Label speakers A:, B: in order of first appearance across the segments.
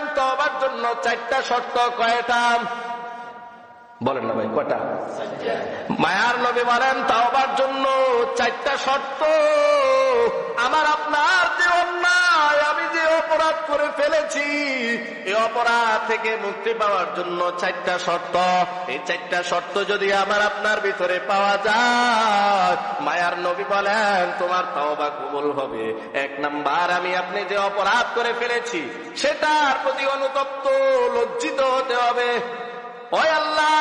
A: বলেন তবার জন্য চারটা শর্ত কয়টা বলেন না ভাই কটা মায়ার নবী বলেন, তাওবার জন্য চারটা শর্ত। আমার আপনার যে অন্যায় অপরাধ করে ফেলেছি। এই অপরাধ থেকে মুক্তি পাওয়ার জন্য চারটা শর্ত। এই চারটা শর্ত যদি আমার আপনার ভিতরে পাওয়া যায়, মায়ার নবী বলেন, তোমার তাওবা কবুল হবে। এক নাম্বার, আমি আপনি যে অপরাধ করে ফেলেছি, সেটার প্রতি অনুতপ্ত, লজ্জিত হতে হবে। ও আল্লাহ,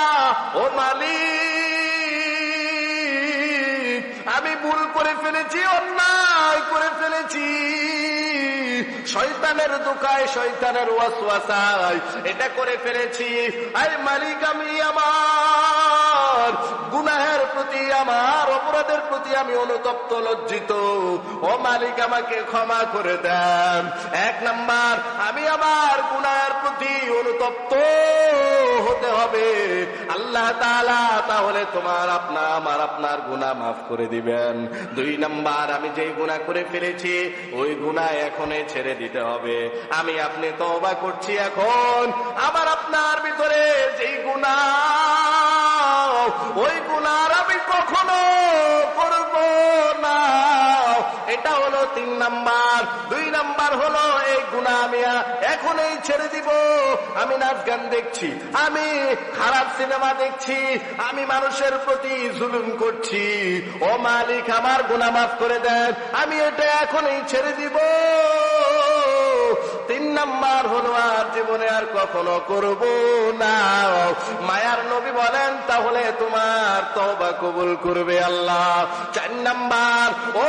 A: ও মালিক, আমি ভুল করে ফেলেছি অন্যায় শয়তানের দোকায় শয়তানের ওয়াসওয়াসায় এটা করে ফেলেছি। আই মালিক আমি আমার আমার অপরাধের প্রতি আমি অনুতপ্ত, লজ্জিত। ও মালিক, আমাকে ক্ষমা করে দেন। এক নাম্বার, আমি আমার গুনাহের প্রতি অনুতপ্ত হতে হবে। আল্লাহ তাহলে তোমার আপনার আমার আপনার গুনাহ মাফ করে দিবেন। দুই নাম্বার, আমি যেই গুনাহ করে ফেলেছি, ওই গুনাহ এখনই ছেড়ে দিতে হবে। আমি আপনি তওবা করছি এখন। আবার আপনার ভিতরে যেই গুনাহ ওই গুনার আমি কখনো করব না। এটা হলো তিন নাম্বার। দুই নাম্বার হলো, এই গুণা আমি এখনই ছেড়ে দিব। আমি নাচ গান দেখছি, আমি খারাপ সিনেমা দেখছি, আমি মানুষের প্রতি জুলুম করছি। ও মালিক, আমার গুণা মাফ করে দেন, আমি এটা এখনই ছেড়ে দিব। তিন নাম্বার হলো আর জীবনে আর কখনো করব না। মায়ার নবী বলেন, তাহলে তোমার তবা কবুল করবে আল্লাহ। চার নাম্বার, ও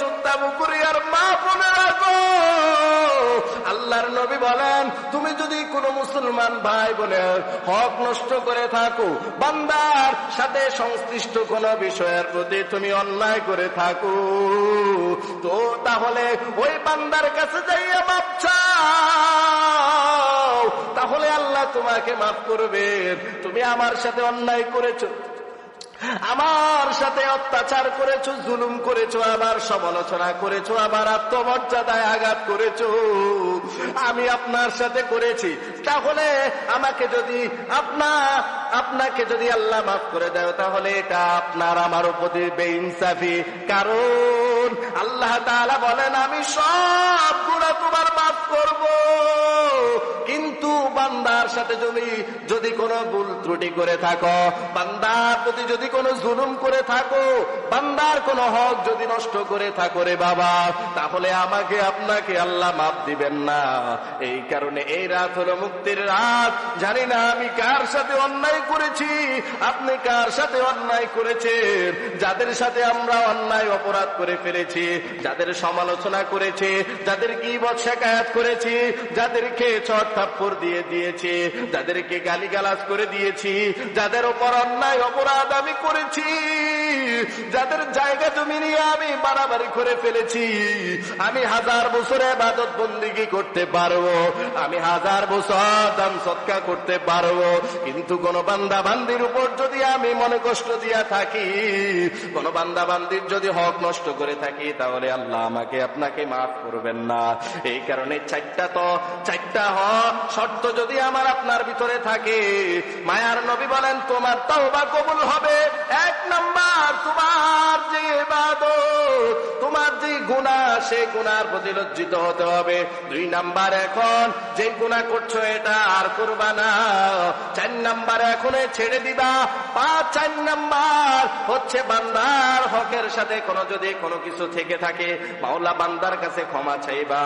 A: চুত্তা বুকুরিয়ার মা বোনের আল্লাহর নবী বলেন, তুমি যদি কোনো মুসলমান ভাই বলে হক নষ্ট করে থাকো, বান্দার সাথে সংশ্লিষ্ট কোন বিষয়ের প্রতি তুমি অন্যায় করে থাকো, তো তাহলে ওই বান্দার কাছে যাইয়া মাপ তাহলে আল্লাহ তোমাকে মাফ করবেন তুমি আমার সাথে অন্যায় করেছ, আমার সাথে অত্যাচার করেছ, জুলুম করেছ, আবার সমালোচনা করেছ, আবার আত্মমর্যাদায় আঘাত করেছ। আমি আপনার সাথে করেছি। তাহলে আমাকে যদি আপনা, আপনাকে যদি আল্লাহ মাফ করে দেয়, তাহলে এটা আপনার আমার প্রতি বেইনসাফি। কারণ আল্লাহ বলেন আমি সব গুণা তোমার মাফ করব। বান্দার সাথে যদি যদি কোনো ভুল ত্রুটি করে থাকো, বান্দার প্রতি যদি কোনো জুলুম করে থাকো, বান্দার কোনো হক যদি নষ্ট করে থাকো রে বাবা, তাহলে আমাকে, আপনাকে আল্লাহ মাফ দিবেন না। এই কারণে এই রাত হলো মুক্তির রাত। জানি না আমি কার সাথে অন্যায় করেছি, আপনি কার সাথে অন্যায় করেছেন? যাদের সাথে আমরা অন্যায় অপরাধ করে ফেলেছি, যাদের সমালোচনা করেছে, যাদের কি শেখায়াত করেছি, যাদেরকে চট থাপ্পর দিয়ে দিয়েছি যাদেরকে গালিগালাজ করে দিয়েছি, যাদের ওপর অন্যায় অপরাধ আমি করেছি, যাদের জায়গা জমি নিয়ে আমি বাড়াবাড়ি করে ফেলেছি, আমি হাজার বছরে বাদত বন্দিগি করতে পারব, আমি হাজার বছর দাম সৎকা করতে পারব, কিন্তু কোন বান্দা বান্দির উপর যদি আমি মনে কষ্ট দিয়া থাকি, কোন বান্দা বান্দির যদি হক নষ্ট করে থাকি, তাহলে আল্লাহ আমাকে আপনাকে মাফ করবেন না। এই কারণে চারটা তো, চারটা হক শর্ত যদি আমার আপনার ভিতরে থাকে। মায়ার নবী বলেন তোমার তাওবা কবুল হবে এক সেই গুনার প্রতি লজ্জিত হতে হবে। দুই নাম্বার এখন, যে গুণা করছ এটা আর করবা না। চার নাম্বার এখন ছেড়ে দিবা। পাঁচ, চার নাম্বার হচ্ছে বান্দার হকের সাথে কোনো যদি কোনো কিছু থেকে থাকে, মাওলা বান্দার কাছে ক্ষমা চাইবা।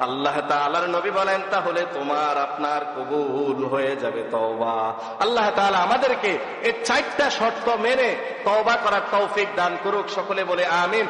A: আল্লাহ তাআলার নবী বলেন, তাহলে তোমার আপনার কবুল হয়ে যাবে তওবা। আল্লাহ তাআলা আমাদেরকে এই চারটা শর্ত মেনে তওবা করার তৌফিক দান করুক। সকলে বলে আমিন।